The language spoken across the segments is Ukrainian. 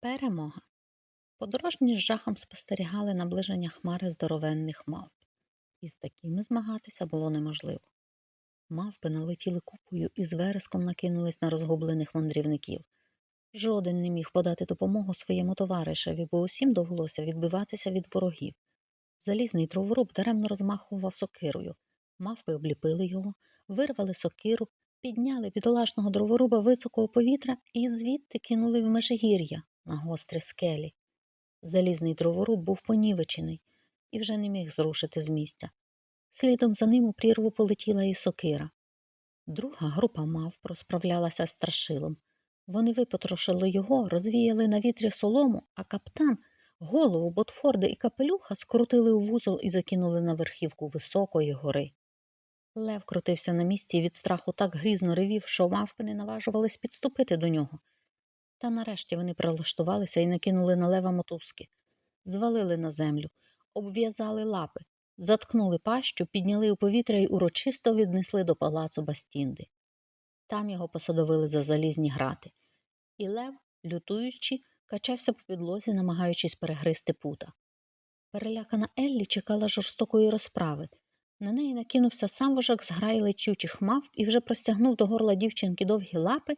Перемога. Подорожні з жахом спостерігали наближення хмари здоровенних мавп. І з такими змагатися було неможливо. Мавпи налетіли купою і з вереском накинулись на розгублених мандрівників. Жоден не міг подати допомогу своєму товаришеві, бо усім довелося відбиватися від ворогів. Залізний дроворуб даремно розмахував сокирою. Мавпи обліпили його, вирвали сокиру, підняли бідолашного дроворуба високо у повітря і звідти кинули в межигір'я на гострі скелі. Залізний дроворуб був понівечений і вже не міг зрушити з місця. Слідом за ним у прірву полетіла і сокира. Друга група мавп розправлялася з страшилом. Вони випотрошили його, розвіяли на вітрі солому, а каптан голову Ботфорда і капелюха скрутили у вузол і закинули на верхівку високої гори. Лев крутився на місці і від страху так грізно ревів, що мавпи не наважувались підступити до нього. Та нарешті вони прилаштувалися і накинули на лева мотузки, звалили на землю, обв'язали лапи, заткнули пащу, підняли у повітря і урочисто віднесли до палацу Бастінди. Там його посадовили за залізні грати. І лев, лютуючи, качався по підлозі, намагаючись перегризти пута. Перелякана Еллі чекала жорстокої розправи. На неї накинувся сам вожак з граї лечучих мавп і вже простягнув до горла дівчинки довгі лапи,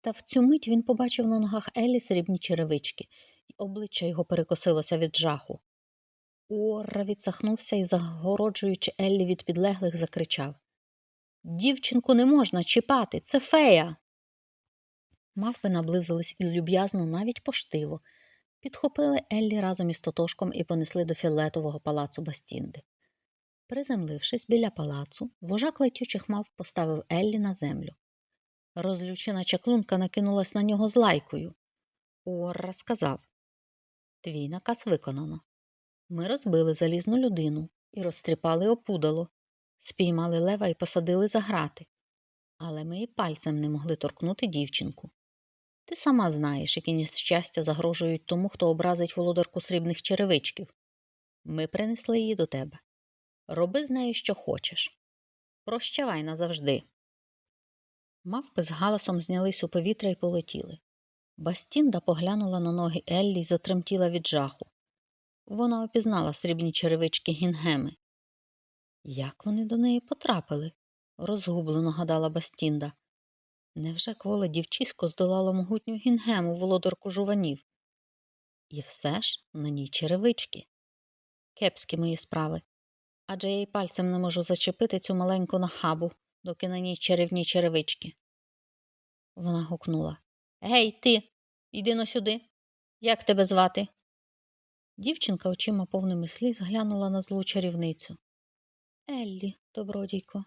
та в цю мить він побачив на ногах Еллі срібні черевички, і обличчя його перекосилося від жаху. Уорра відсахнувся і, загороджуючи Еллі від підлеглих, закричав Дівчинку не можна чіпати, це фея. Мавпи наблизились і люб'язно, навіть поштиво, підхопили Еллі разом із Тотошком і понесли до фіолетового палацу Бастінди. Приземлившись біля палацу, вожак летючих мав поставив Еллі на землю. Розлючена чаклунка накинулась на нього з лайкою. Уорра сказав Твій наказ виконано. Ми розбили залізну людину і розтріпали опудало, спіймали лева і посадили за грати. Але ми і пальцем не могли торкнути дівчинку. Ти сама знаєш, які нещастя загрожують тому, хто образить володарку срібних черевичків. Ми принесли її до тебе. Роби з нею, що хочеш. Прощавай назавжди. Мавпи з галасом знялись у повітря і полетіли. Бастінда поглянула на ноги Еллі й затремтіла від жаху. Вона опізнала срібні черевички гінгеми. Як вони до неї потрапили? розгублено гадала Бастінда. Невже кволе дівчисько здолало могутню гінгему володарку жуванів? І все ж на ній черевички. Кепські мої справи. Адже я й пальцем не можу зачепити цю маленьку нахабу, доки на ній черевні черевички. Вона гукнула Гей, ти, йди но сюди. Як тебе звати? Дівчинка очима повними сліз глянула на злу чарівницю. Еллі, добродійко.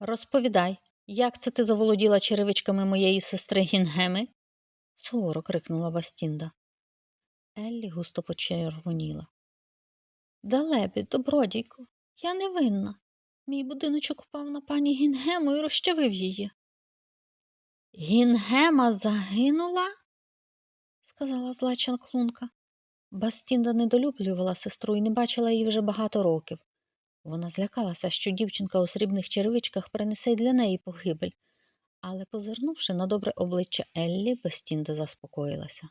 Розповідай, як це ти заволоділа черевичками моєї сестри Гінгеми? суворо крикнула Бастінда. Еллі густо почервоніла. Далебі, добродійко, я не винна. Мій будиночок упав на пані Гінгему і розчавив її. Гінгема загинула? сказала зла чаклунка. Бастінда недолюблювала сестру і не бачила її вже багато років. Вона злякалася, що дівчинка у срібних черевичках принесе й для неї погибель, але, позирнувши на добре обличчя Еллі, Бастінда заспокоїлася.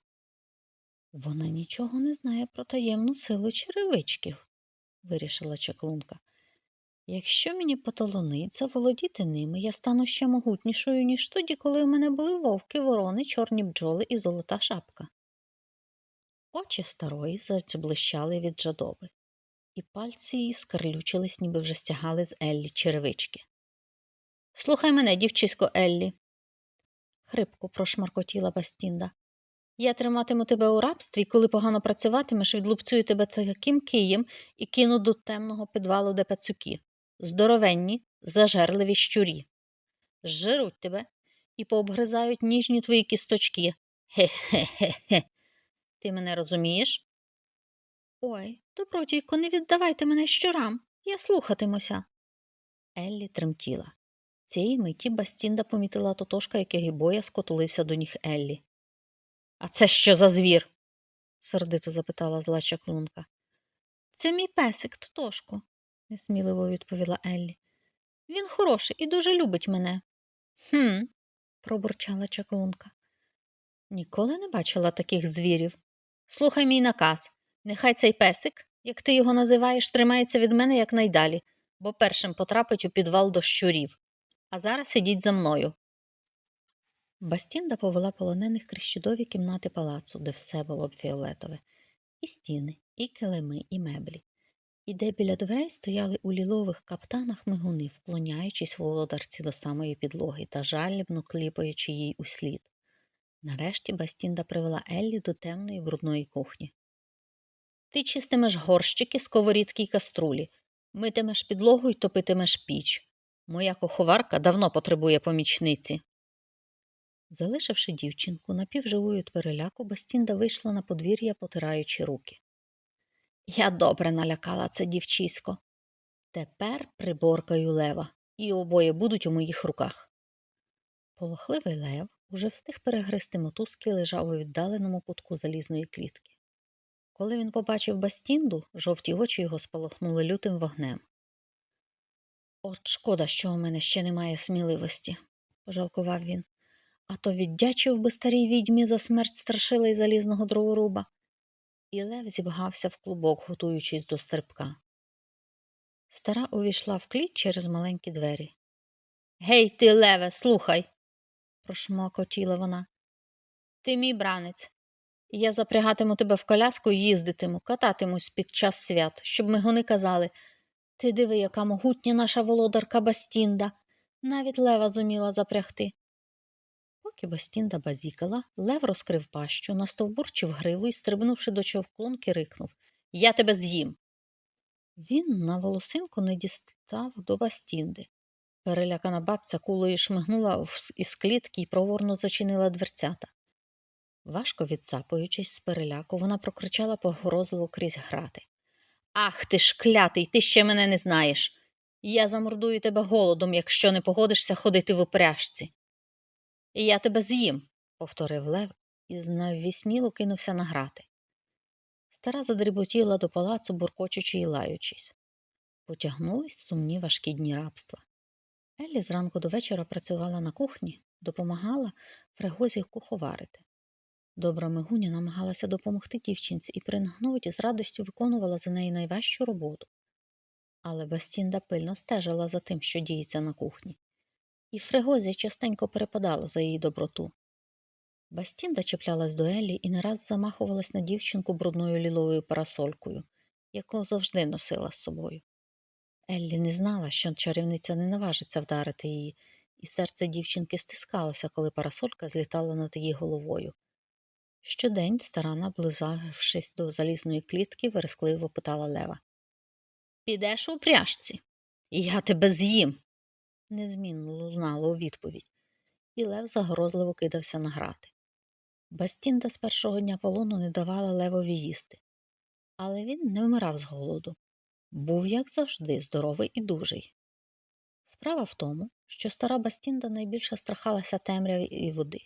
Вона нічого не знає про таємну силу черевичків, вирішила чаклунка. Якщо мені поталонить заволодіти ними, я стану ще могутнішою, ніж тоді, коли у мене були вовки, ворони, чорні бджоли і золота шапка. Очі старої заблищали від жадоби, і пальці її скарлючились, ніби вже стягали з Еллі черевички. Слухай мене, дівчисько Еллі, хрипко прошмаркотіла Бастінда. Я триматиму тебе у рабстві, коли погано працюватимеш, відлупцюю тебе таким києм і кину до темного підвалу, де пацюки, здоровенні, зажерливі щурі. Жируть тебе і пообгризають ніжні твої кісточки. Хе-хе-хе. Ти мене розумієш? Ой, добродійко, не віддавайте мене щурам. Я слухатимуся. Еллі тремтіла. Цієї миті Бастінда помітила Тотошка, який боязко тулився до ніг Еллі. А це що за звір? сердито запитала зла чаклунка. Це мій песик, Тотошко, несміливо відповіла Еллі. Він хороший і дуже любить мене. Хм, пробурчала чаклунка. Ніколи не бачила таких звірів. Слухай мій наказ. Нехай цей песик, як ти його називаєш, тримається від мене якнайдалі, бо першим потрапить у підвал до щурів. А зараз ідіть за мною. Бастінда повела полонених крізь чудові кімнати палацу, де все було б фіолетове, і стіни, і килими, і меблі, і де біля дверей стояли у лілових каптанах мигуни, вклоняючись володарці до самої підлоги та жалібно кліпаючи їй услід. Нарешті Бастінда привела Еллі до темної брудної кухні. Ти чистимеш горщики, сковорідки й каструлі, митимеш підлогу й топитимеш піч. Моя куховарка давно потребує помічниці. Залишивши дівчинку напівживою від переляку, Бастінда вийшла на подвір'я, потираючи руки. Я добре налякала це дівчисько. Тепер приборкаю лева, і обоє будуть у моїх руках. Полохливий лев уже встиг перегризти мотузки і лежав у віддаленому кутку залізної клітки. Коли він побачив Бастінду, жовті очі його спалахнули лютим вогнем. От шкода, що у мене ще немає сміливості, пожалкував він. А то віддячив би старій відьмі за смерть страшила й залізного дроворуба. І Лев зібгався в клубок, готуючись до стрибка. Стара увійшла в кліт через маленькі двері. Гей, ти, Леве, слухай, прошмокотіла вона. Ти мій бранець. Я запрягатиму тебе в коляску їздитиму, кататимусь під час свят, щоб мигуни казали Ти диви, яка могутня наша володарка Бастінда, навіть лева зуміла запрягти. Поки Бастінда базікала, лев розкрив пащу, настовбурчив гриву і, стрибнувши до човклонки, рикнув Я тебе з'їм. Він на волосинку не дістав до Бастінди. Перелякана бабця кулею шмигнула із клітки і проворно зачинила дверцята. Важко відсапуючись з переляку, вона прокричала погрозливо крізь грати. Ах ти ж клятий, ти ще мене не знаєш. Я замордую тебе голодом, якщо не погодишся ходити в упряжці. І я тебе з'їм, повторив Лев і знавісніло кинувся на грати. Стара задріботіла до палацу, буркочучи й лаючись. Потягнулись сумні важкі дні рабства. Еллі зранку до вечора працювала на кухні, допомагала фрегозі куховарити. Добра Мигуня намагалася допомогти дівчинці і при нагноті з радістю виконувала за неї найважчу роботу. Але Бастінда пильно стежила за тим, що діється на кухні, і Фрегозі частенько перепадало за її доброту. Бастінда чіплялась до Еллі і не раз замахувалась на дівчинку брудною ліловою парасолькою, яку завжди носила з собою. Еллі не знала, що чарівниця не наважиться вдарити її, і серце дівчинки стискалося, коли парасолька злітала над її головою. Щодень стара, наблизавшись до залізної клітки, верескливо питала Лева. Підеш у пряжці? Я тебе з'їм. Незмінно лунало у відповідь, і Лев загрозливо кидався на грати. Бастінда з першого дня полону не давала Левові їсти, але він не вмирав з голоду. Був, як завжди, здоровий і дужий. Справа в тому, що стара Бастінда найбільше страхалася темряви і води.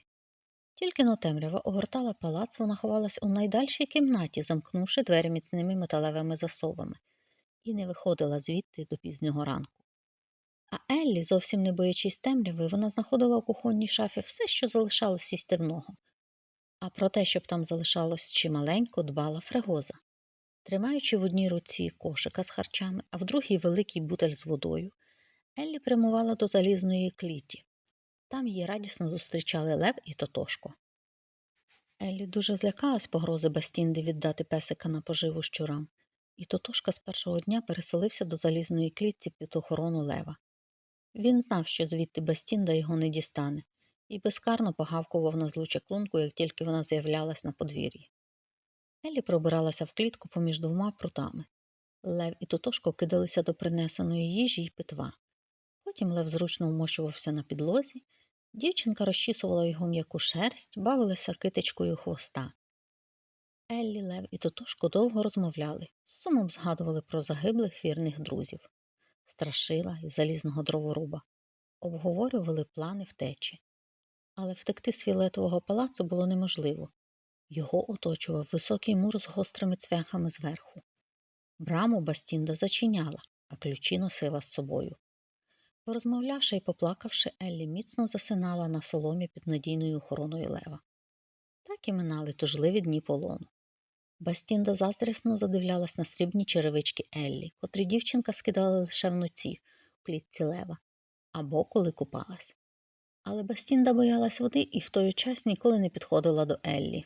Тільки но темрява огортала палац, вона ховалась у найдальшій кімнаті, замкнувши двері міцними металевими засовами, і не виходила звідти до пізнього ранку. А Еллі, зовсім не боячись темряви, вона знаходила у кухонній шафі все, що залишалось їстивного. А про те, щоб там залишалось чималенько, дбала фрегоза. Тримаючи в одній руці кошика з харчами, а в другій великий бутель з водою, Еллі прямувала до залізної кліті. Там її радісно зустрічали Лев і Тотошко. Еллі дуже злякалась погрози Бастінди віддати песика на поживу щурам, і Тотошка з першого дня переселився до залізної клітці під охорону Лева. Він знав, що звідти Бастінда його не дістане, і безкарно погавкував на злу чаклунку, як тільки вона з'являлась на подвір'ї. Еллі пробиралася в клітку поміж двома прутами. Лев і Тотошко кидалися до принесеної їжі й питва. Потім Лев зручно вмощувався на підлозі, дівчинка розчісувала його м'яку шерсть, бавилася китичкою хвоста. Еллі, Лев і Тотошко довго розмовляли, з сумом згадували про загиблих вірних друзів, страшила і залізного дроворуба, обговорювали плани втечі. Але втекти з фіолетового палацу було неможливо. Його оточував високий мур з гострими цвяхами зверху. Браму Бастінда зачиняла, а ключі носила з собою. Порозмовлявши і поплакавши, Еллі міцно засинала на соломі під надійною охороною лева. Так і минали тужливі дні полону. Бастінда заздрісно задивлялась на срібні черевички Еллі, котрі дівчинка скидала лише вночі в клітці лева або коли купалась. Але Бастінда боялась води і в той час ніколи не підходила до Еллі.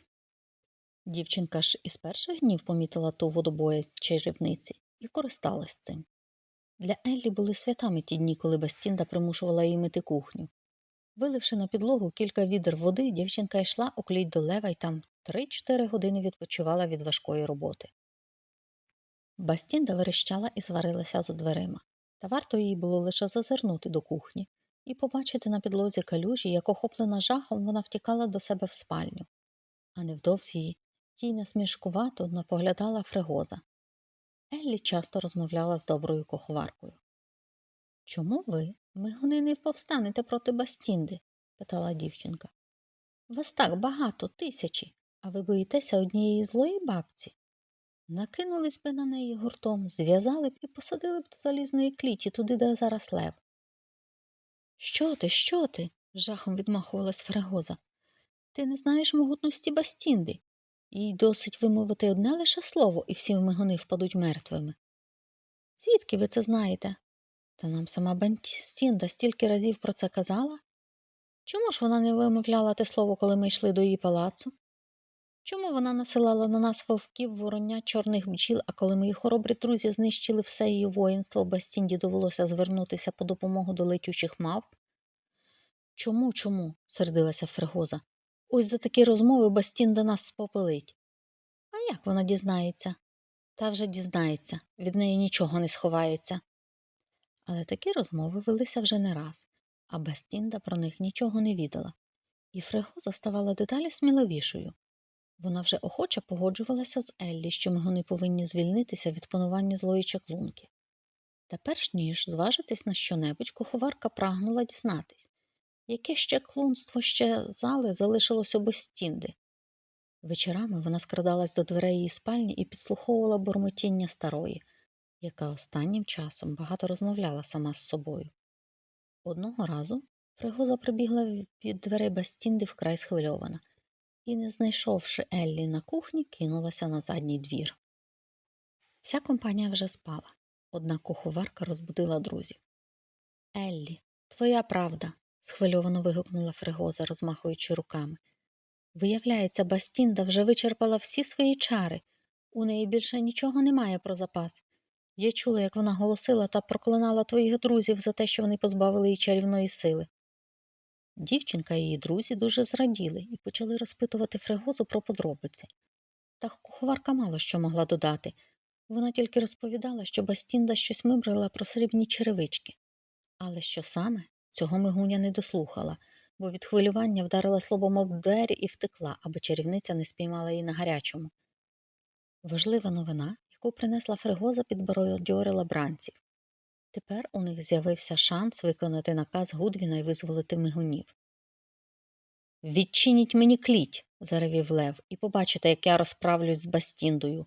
Дівчинка ж із перших днів помітила ту водобоязнь чарівниці і користалась цим. Для Еллі були святами ті дні, коли Бастінда примушувала її мити кухню. Виливши на підлогу кілька відер води, дівчинка йшла у кліть до лева і там три-чотири години відпочивала від важкої роботи. Бастінда верещала і сварилася за дверима, та варто їй було лише зазирнути до кухні і побачити на підлозі калюжі, як охоплена жахом, вона втікала до себе в спальню, а невдовзі їй їй насмішкувато напоглядала фрегоза. Еллі часто розмовляла з доброю куховаркою. Чому ви, мигуни, не повстанете проти Бастінди? питала дівчинка. Вас так багато, тисячі, а ви боїтеся однієї злої бабці. Накинулись би на неї гуртом, зв'язали б і посадили б до залізної кліті, туди, де зараз лев. Що ти, що ти? жахом відмахувалась Фрегоза. Ти не знаєш могутності Бастінди. Їй досить вимовити одне лише слово, і всі мигуни впадуть мертвими. Звідки ви це знаєте? Та нам сама Бастінда стільки разів про це казала. Чому ж вона не вимовляла те слово, коли ми йшли до її палацу? Чому вона насилала на нас вовків, вороння, чорних бджіл, а коли мої хоробрі друзі знищили все її воїнство, Бастінді довелося звернутися по допомогу до летючих мав? Чому, чому? сердилася Фрегоза. Ось за такі розмови Бастінда нас спопелить. А як вона дізнається? Та вже дізнається, від неї нічого не сховається. Але такі розмови велися вже не раз, а Бастінда про них нічого не відала, і Фрегоза ставала деталі сміливішою. Вона вже охоче погоджувалася з Еллі, що ми мигуни повинні звільнитися від панування злої чаклунки. Та перш ніж зважитись на щонебудь, куховарка прагнула дізнатись, яке ще клунство ще зали залишилось у Бастінди. Вечорами вона скрадалась до дверей її спальні і підслуховувала бурмотіння старої, яка останнім часом багато розмовляла сама з собою. Одного разу Фригоза прибігла від дверей Бастінди вкрай схвильована і, не знайшовши Еллі на кухні, кинулася на задній двір. Вся компанія вже спала, однак куховарка розбудила друзів. Еллі, твоя правда, схвильовано вигукнула Фригоза, розмахуючи руками. Виявляється, Бастінда вже вичерпала всі свої чари. У неї більше нічого немає про запас. Я чула, як вона голосила та проклинала твоїх друзів за те, що вони позбавили її чарівної сили. Дівчинка і її друзі дуже зраділи і почали розпитувати Фрегозу про подробиці. Та куховарка мало що могла додати. Вона тільки розповідала, що Бастінда щось мибрила про срібні черевички. Але що саме, цього мигуня не дослухала, бо від хвилювання вдарила словом об двері і втекла, аби чарівниця не спіймала її на гарячому. Важлива новина, яку принесла Фригоза, підбородьорила бранців. Тепер у них з'явився шанс виконати наказ Гудвіна і визволити мигунів. Відчиніть мені кліть, заревів Лев, і побачите, як я розправлюсь з Бастіндою.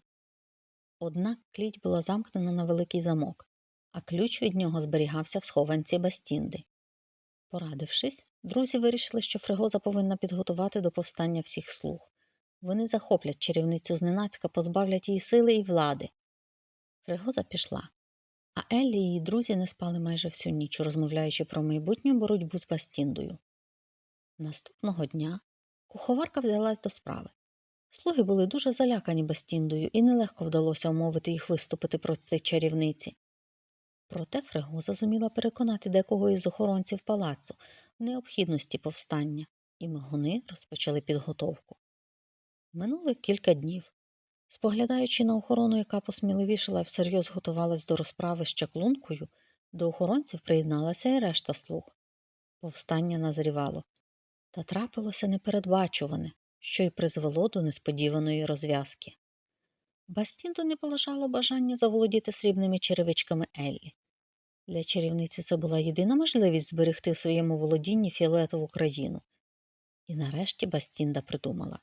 Однак кліть була замкнена на великий замок, а ключ від нього зберігався в схованці Бастінди. Порадившись, друзі вирішили, що Фригоза повинна підготувати до повстання всіх слуг. Вони захоплять чарівницю зненацька, позбавлять її сили і влади. Фригоза пішла, а Еллі і її друзі не спали майже всю ніч, розмовляючи про майбутню боротьбу з Бастіндою. Наступного дня куховарка взялась до справи. Слуги були дуже залякані Бастіндою, і нелегко вдалося умовити їх виступити проти чарівниці. Проте Фрегоза зуміла переконати декого із охоронців палацу в необхідності повстання, і мигуни розпочали підготовку. Минуло кілька днів. Споглядаючи на охорону, яка посміливішала і всерйоз готувалась до розправи з чаклункою, до охоронців приєдналася і решта слуг. Повстання назрівало, та трапилося непередбачуване, що й призвело до несподіваної розв'язки. Бастінду не полежало бажання заволодіти срібними черевичками Еллі. Для чарівниці це була єдина можливість зберегти в своєму володінні фіолетову країну. І нарешті Бастінда придумала.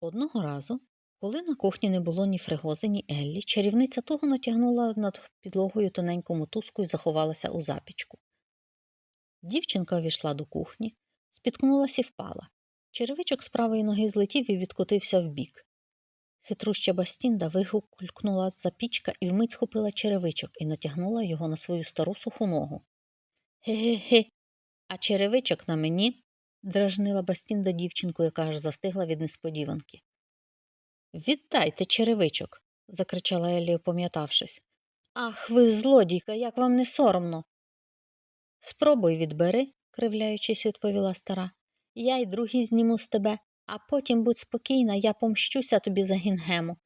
Одного разу, коли на кухні не було ні фригози, ні Еллі, чарівниця туго натягнула над підлогою тоненьку мотузку і заховалася у запічку. Дівчинка увійшла до кухні, спіткнулася і впала. Черевичок з правої ноги злетів і відкотився вбік. Хитруща Бастінда вигукнула з-за пічка і вмить схопила черевичок і натягнула його на свою стару суху ногу. Ге-ге-ге, а черевичок на мені? Дражнила Бастінда дівчинку, яка аж застигла від несподіванки. Віддайте черевичок, закричала Еллі, опам'ятавшись. Ах, ви злодійка, як вам не соромно. Спробуй відбери, кривляючись, відповіла стара. Я й другі зніму з тебе, а потім будь спокійна, я помщуся тобі за гінгему.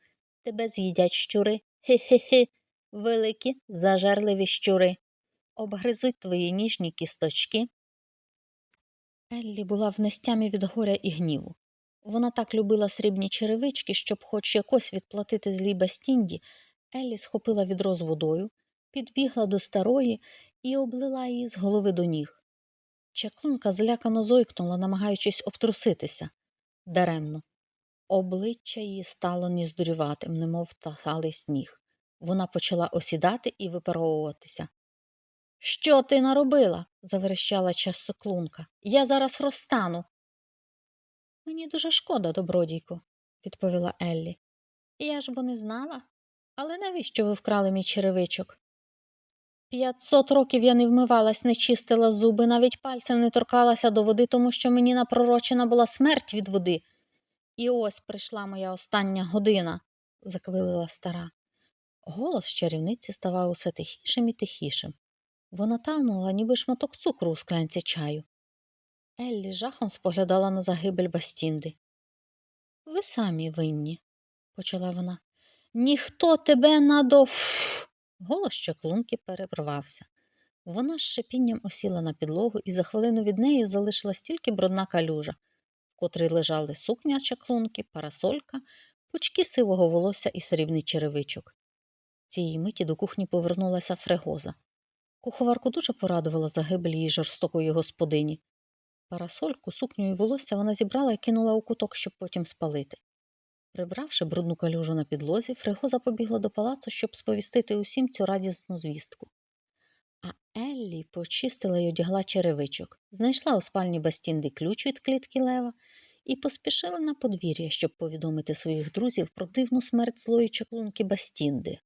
Тебе з'їдять щури. Хи-хи-хи, великі, зажерливі щури. Обгризуть твої ніжні кісточки. Еллі була в нестямі від горя і гніву. Вона так любила срібні черевички, щоб хоч якось відплатити злій Бастінді, Еллі схопила відро з водою, підбігла до старої і облила її з голови до ніг. Чаклунка злякано зойкнула, намагаючись обтруситися. Даремно. Обличчя її стало ніздурюватим, немов тахалий сніг. Вона почала осідати і випаровуватися. Що ти наробила? заверещала часоклунка. Я зараз розтану. Мені дуже шкода, добродійко, відповіла Еллі. Я ж бо не знала. Але навіщо ви вкрали мій черевичок? П'ятсот років я не вмивалась, не чистила зуби, навіть пальцем не торкалася до води, тому що мені напророчена була смерть від води. І ось прийшла моя остання година, заквилила стара. Голос чарівниці ставав усе тихішим і тихішим. Вона танула, ніби шматок цукру у склянці чаю. Еллі жахом споглядала на загибель Бастінди. Ви самі винні, почала вона. Ніхто тебе надов. Голос чаклунки перервався. Вона з шипінням осіла на підлогу, і за хвилину від неї залишилась тільки брудна калюжа, в котрій лежали сукня чаклунки, парасолька, пучки сивого волосся і срібний черевичок. Цієї миті до кухні повернулася фрегоза. Куховарку дуже порадувала загибель її жорстокої господині. Парасольку, сукню і волосся вона зібрала і кинула у куток, щоб потім спалити. Прибравши брудну калюжу на підлозі, Фригоза побігла до палацу, щоб сповістити усім цю радісну звістку. А Еллі почистила й одягла черевичок, знайшла у спальні Бастінди ключ від клітки лева і поспішила на подвір'я, щоб повідомити своїх друзів про дивну смерть злої чаклунки Бастінди.